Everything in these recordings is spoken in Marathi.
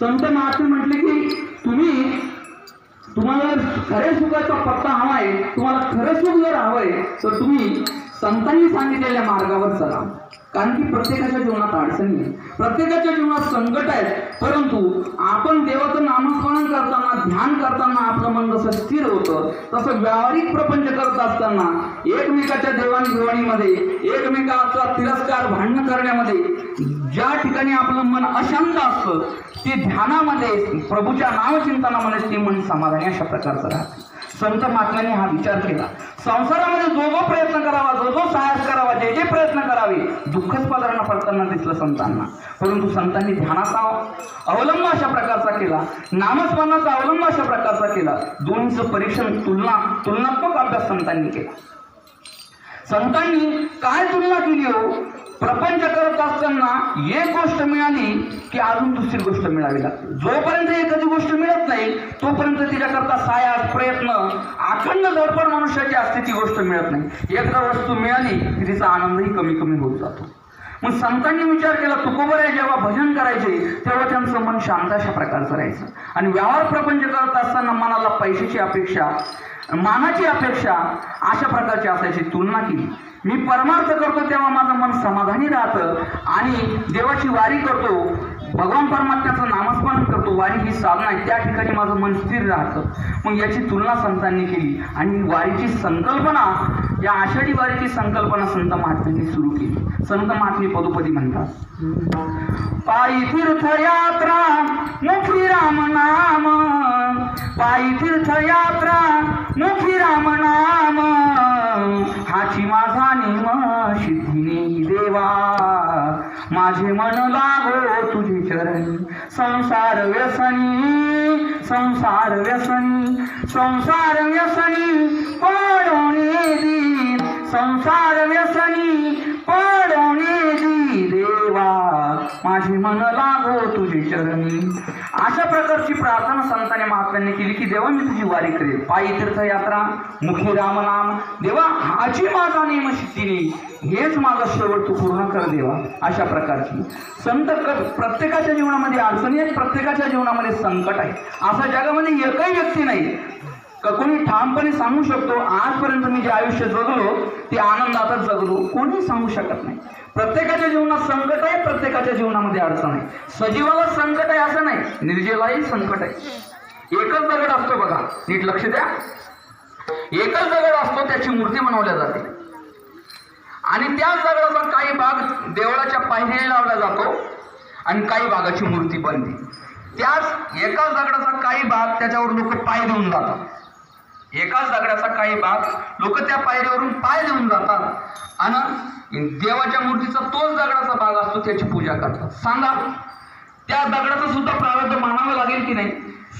संत महात्मे म्हटले की तुम्ही तुम्हाला खऱ्या सुखाचा पत्ता हवाय तुम्हाला खरं सुख जर हवंय तर तुम्ही संतांनी सांगितलेल्या मार्गावर चला. कारण की प्रत्येकाच्या जीवनात अडचणी आहेत. प्रत्येकाच्या जीवनात संकट आहेत. परंतु आपण देवाचं नामस्मरण करताना ध्यान करताना आपलं मन जसं स्थिर होतं तसं व्यावहारिक प्रपंच करत असताना एकमेकाच्या देवाणघेवाणीमध्ये एकमेकाचा तिरस्कार भांडण करण्यामध्ये ज्या ठिकाणी आपलं मन अशांत असतं ते ध्यानामध्ये प्रभूच्या नामचिंतनामध्ये ते मन समाधानी अशा प्रकारचं राहतं. संत महात्म्यांनी हा विचार केला. संसारामध्ये जो जो प्रयत्न करावा जो जो साहस करावा जे जे प्रयत्न करावे दुःखच पदरांना पडताना दिसलं संतांना. परंतु संतांनी ध्यानाचा अवलंब अशा प्रकारचा केला नामस्मरणाचा अवलंब अशा प्रकारचा केला. दोन्हीचं परीक्षण तुलना तुलनात्मक अभ्यास संतांनी केला. संतांनी काय तुलना केली हो? प्रपंच करत असताना एक गोष्ट मिळाली की अजून दुसरी गोष्ट मिळावी लागते. जोपर्यंत एखादी गोष्ट मिळत नाही तोपर्यंत तिच्याकरता सायास प्रयत्न अखंड धडपड मनुष्याची असते ती गोष्ट मिळत नाही. एकदा वस्तू मिळाली की तिचा आनंदही कमी कमी होत जातो. मग संतांनी विचार केला तुकोबरे जेव्हा भजन करायचे तेव्हा त्यांचं मन शांत अशा प्रकारचं राहायचं. आणि व्यवहार प्रपंच करत असताना मनाला पैशाची अपेक्षा मानाची अपेक्षा अशा प्रकारची असायची तुलना केली. मी परमार्थ करतो तेव्हा माझं मन समाधानी राहतं. आणि देवाची वारी करतो भगवान परमात्म्याचं नामस्मरण करतो वारी ही साधना आहे. त्या ठिकाणी माझं मन स्थिर राहतं. मग याची तुलना संतांनी केली. आणि वारीची संकल्पना या आषाढी वारीची संकल्पना संत महात्म्यांनी सुरू केली. संत महात्मे पदोपदी म्हणतात पायी तीर्थयात्रा मुखी राम नाम. पायी तीर्थयात्रा मुखी राम नाम हाची माझा नेम सिद्धिनी देवा माझे मन लागो तुझे चरणी संसार व्यसनी संसार व्यसनी संसार व्यसनी पडोने दी संसार व्यसनी पडोने दी देवा माझी मन लागो तुझी चरणी. अशा प्रकारची प्रार्थना संतांनी महात्म्यांनी केली की देवा मी तुझी वारी करेल. पायी तीर्थयात्रा मुखी रामनाम. देवा हाची माझा नेम शिस्तीने. हेच माझा शेवट तू पूर्ण कर देवा. अशा प्रकारची. संत प्रत्येकाच्या जीवनामध्ये अडचणी आहेत प्रत्येकाच्या जीवनामध्ये संकट आहे. असा जगामध्ये एकही व्यक्ती नाही. का कोणी ठामपणे सांगू शकतो आजपर्यंत मी जे आयुष्य जगलो ते आनंदातच जगलो. कोणी सांगू शकत नाही. प्रत्येकाच्या जीवनात संकट आहे प्रत्येकाच्या जीवनामध्ये अडचण आहे. सजीवाला संकट आहे असं नाही निर्जीवालाही संकट आहे. एकच दगड असतो बघा नीट लक्ष द्या. एकच दगड असतो त्याची मूर्ती बनवल्या जाते. आणि त्याच दगडाचा काही भाग देवळाच्या पायरीला लावला जातो आणि काही भागाची मूर्ती बनते. त्याच एकाच दगडाचा काही भाग त्याच्यावर लोक पाय देऊन जातात. एकाच दगडाचा काही भाग लोक त्या पायरीवरून पाय देऊन जातात. आणि देवाच्या मूर्तीचा तोच दगडाचा भाग असतो त्याची पूजा करतात. सांगा त्या दगडाचं सुद्धा प्रारब्ध मानावं लागेल की नाही?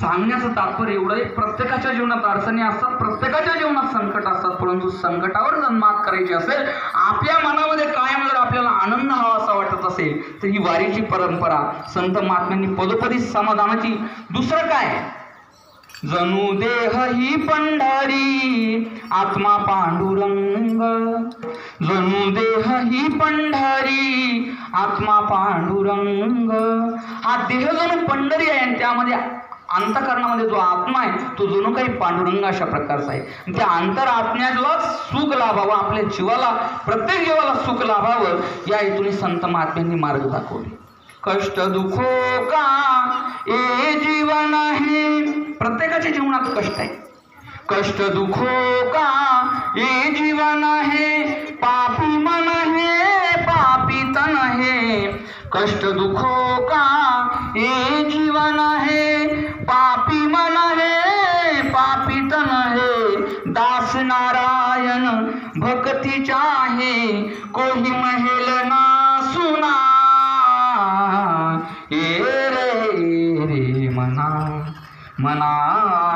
सांगण्याचं तात्पर्य एवढं आहे प्रत्येकाच्या जीवनात अडचणी असतात प्रत्येकाच्या जीवनात संकट असतात परंतु संकटावर जर मात करायची असेल आपल्या मनामध्ये कायम जर आपल्याला आनंद हवा असा वाटत असेल तर ही वारीची परंपरा संत महात्म्यांनी पदोपदी समाधानाची. दुसरं काय? जणू देह ही पंढारी आत्मा पांडुरंग. जणू देह ही पंढारी आत्मा पांडुरंग. हा देह जणू पंढरी आहे आणि त्यामध्ये अंतकरणामध्ये जो आत्मा आहे तो जणू काही पांडुरंग अशा प्रकारचा आहे. त्या अंतर आत्म्याला सुख लाभावं आपल्या जीवाला प्रत्येक जीवाला सुख लाभावं या हेतून संत महात्म्यांनी मार्ग दाखवले. कष्ट दुखो का? ए जीवन आहे प्रत्येकाच्या जीवनात कष्ट आहे. कष्ट दुखो का? ये जीवन आहे. पापी मन हे पापी तन हे कष्ट दुखो का? ये जीवन आहे. पापी मन हे पापी तन हे दास नारायण भक्ति चाहे. कोही महेल ना सुना ए मना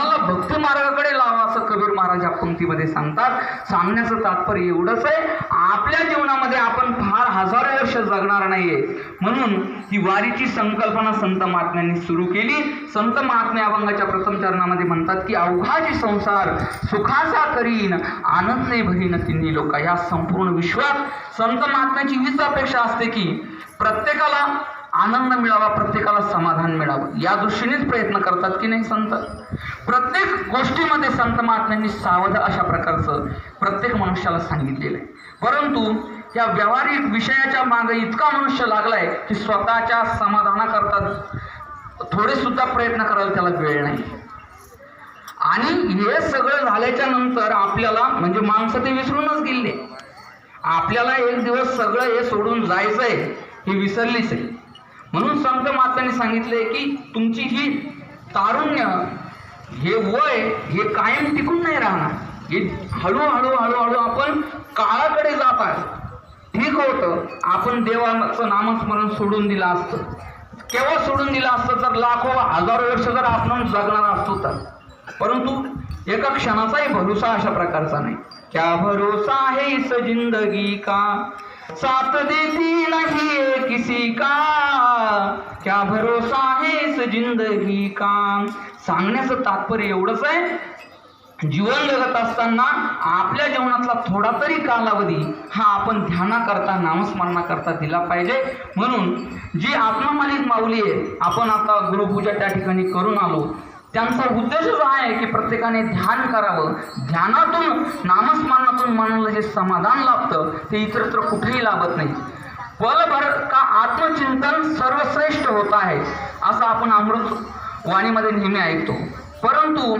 मनाला भक्ती मार्गाकडे लावा असं कबीर महाराज या पंक्तीमध्ये सांगतात. सांगण्याचं तात्पर्य एवढंच आहे. आपल्या जीवनामध्ये आपण फार हजारो वर्ष जगणार नाहीये. म्हणून ही वारीची संकल्पना संत महात्म्यांनी सुरू केली. संत महात्मे अभंगाच्या प्रथम चरणामध्ये म्हणतात की अवघाची संसार सुखाचा करीन आनंदे भरीन तिन्ही लोक. या संपूर्ण विश्वात संत महात्म्याची हीच अपेक्षा असते की प्रत्येकाला आनंद मिळावा प्रत्येकाला समाधान मिळावं. या दृष्टीनेच प्रयत्न करतात की नाही संत? प्रत्येक गोष्टीमध्ये संत महात्म्यांनी सावध अशा प्रकारचं प्रत्येक मनुष्याला सांगितलेलं आहे. परंतु या व्यावहारिक विषयाच्या मागे इतका मनुष्य लागलाय की स्वतःच्या समाधानाकरता थोडे सुद्धा प्रयत्न करायला त्याला वेळ नाही. आणि हे सगळं झाल्याच्यानंतर आपल्याला म्हणजे माणसं ते विसरूनच गेले. आपल्याला एक दिवस सगळं हे सोडून जायचंय हे विसरलीच आहे. म्हणून संत मातांनी सांगितलंय की तुमची ही तारुण्य हे वय हे कायम टिकून नाही राहणार. हे हळूहळू हळूहळू आपण काळाकडे जात आहे. ठीक होतं. आपण देवाचं नामस्मरण सोडून दिलं असतं. केव्हा सोडून दिलं असतं? तर लाखो हजारो वर्ष जर आपण जगणार असतो तर. परंतु एका क्षणाचाही भरोसा अशा प्रकारचा नाही. क्या भरोसा है इस जिंदगी का? साथ देती नहीं है किसी का। क्या भरोसा है इस जिंदगी का? सांगण्याचं तात्पर्य एवढंच आहे जीवन जगत असताना आपल्या जीवनातला थोडा तरी कालावधी हा आपण ध्यानाकरता नामस्मरणाकरता दिला पाहिजे. म्हणून जी आत्मामालिक माऊली आहे आपण आता गुरुपूजा त्या ठिकाणी करून आलो. त्यांचा उद्देश जो आहे की प्रत्येकाने ध्यान करावं. ध्यानातून नामस्मरणातून मनाला जे समाधान लाभतं ते इतरत्र कुठेही लाभत नाही. पलभर का आत्मचिंतन सर्वश्रेष्ठ होत आहे असं आपण अमृत वाणीमध्ये नेहमी ऐकतो. परंतु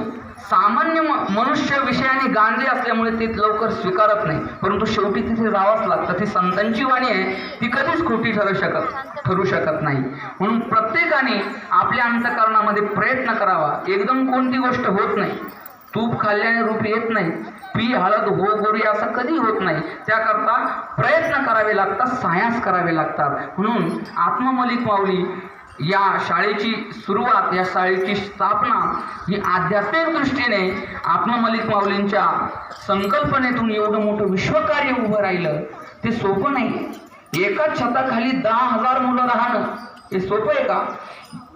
सामान्य मनुष्य विषयाने गांधली असल्यामुळे ते लवकर स्वीकारत नाही. परंतु शेवटी तिथे जावंच लागतं. ती संतांची वाणी आहे. ती कधीच खोटी ठरू शकत ठरू शकत नाही. म्हणून प्रत्येकाने आपल्या अंतकरणामध्ये प्रयत्न करावा. एकदम कोणती गोष्ट होत नाही. तूप खाल्ल्याने रूप येत नाही. पी हळद हो गोरी असं कधी होत नाही. त्याकरता प्रयत्न करावे लागतात सायास करावे लागतात. म्हणून आत्ममलिक माऊली या शाळेची सुरुवात या शाळेची स्थापना ही आध्यात्मिक दृष्टीने आत्ममलिक माऊलींच्या संकल्पनेतून एवढं मोठं विश्वकार्य उभं राहिलं ते सोपं नाही. एकाच छताखाली दहा हजार मुलं राहणं हे सोपं आहे का?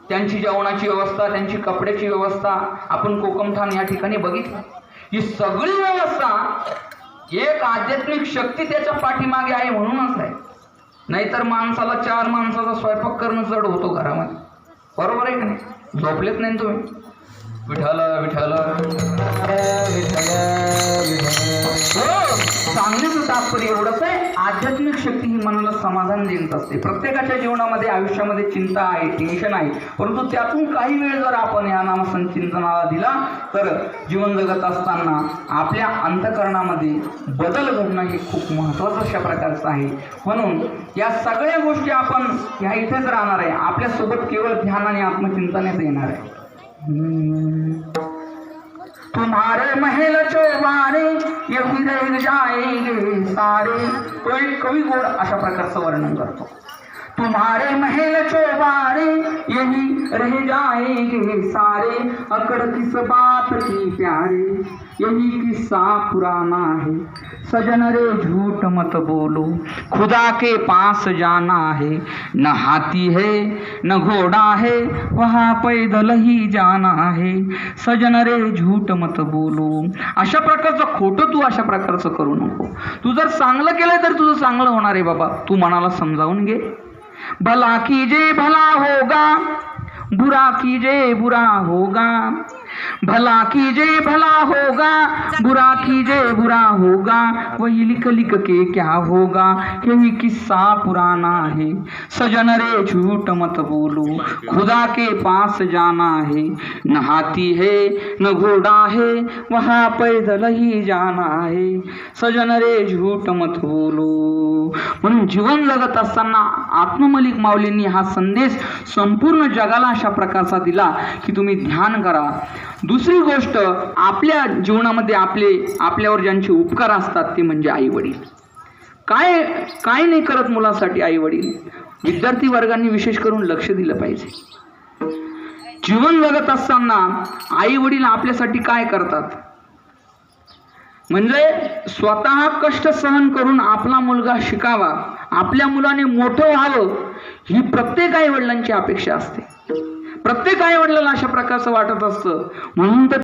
त्यांची जेवणाची व्यवस्था त्यांची कपड्याची व्यवस्था आपण कोकमठाण या ठिकाणी बघितलं. ही सगळी व्यवस्था एक आध्यात्मिक शक्ती त्याच्या पाठीमागे आहे म्हणूनच आहे. नाहीतर माणसाला चार माणसाचा स्वयंपाक करणं जड होतो घरामध्ये. बरोबर आहे का नाही? झोपलेत नाही तुम्ही? विठाला विठाला विठाला विठाला हो. सांगण्याचं तात्पर्य एवढंच आहे आध्यात्मिक शक्ती ही मनाला समाधान देत असते. प्रत्येकाच्या जीवनामध्ये आयुष्यामध्ये चिंता आहे टेन्शन आहे. परंतु त्यातून काही वेळ जर आपण या नामसंचिंतनाला दिला तर जीवन जगत असताना आपल्या अंतकरणामध्ये बदल घडणं हे खूप महत्त्वाचं अशा प्रकारचं आहे. म्हणून या सगळ्या गोष्टी आपण ह्या इथेच राहणार आहे. आपल्यासोबत केवळ ध्यान आणि आत्मचिंतनच येणार आहे. तुम्हारे महल चौबारे यही रह जाएंगे सारे। तो एक कवी गोड अशा प्रकारचं वर्णन करतो. तुम्हारे महल चौबारे यही रह जाएंगे सारे। अकड़ किस बात की प्यारे यही किस्सा पुराना है। सजन रे झूठ मत बोलो। खुदा के पास जाना है न हाथी है न घोड़ा है वहाँ पैदल ही जाना है। सजन रे झूठ मत बोलो। अशा प्रकारचं खोटं तू अशा प्रकारचं करू नको। तू जर चांगलं केलं तर तुझं चांगलं होणार आहे बाबा. तू मनाला समजावून घे. भला कीजे भला होगा बुरा कीजे बुरा होगा. भला कीजे भला होगा बुरा कीजे बुरा होगा वही लिख लिख के क्या होगा यही किस्सा पुराना है। सजन रे झूठ मत बोलो खुदा के पास जाना है। न हाथी है न घोड़ा है वहाँ पैदल ही जाना है। सजन रे झूठ मत बोलो। म्हणून जीवन जगत असताना आत्ममलिक माऊलींनी हा संदेश संपूर्ण जगाला अशा प्रकारचा दिला की तुम्ही ध्यान करा. दुसरी गोष्ट आपल्या जीवनामध्ये आपले आपल्यावर ज्यांचे उपकार असतात ते म्हणजे आई वडील काय काय नाही करत मुलांसाठी आई वडील विद्यार्थी वर्गांनी विशेष करून लक्ष दिलं पाहिजे. जीवन जगत असताना आई वडील आपल्यासाठी काय करतात? म्हणजे स्वतः कष्ट सहन करून आपला मुलगा शिकावा आपल्या मुलाने मोठं व्हावं ही प्रत्येक आई वडिलांची अपेक्षा असते. प्रत्येक आई वडिलांना अशा प्रकारचं वाटत असतं. म्हणून तर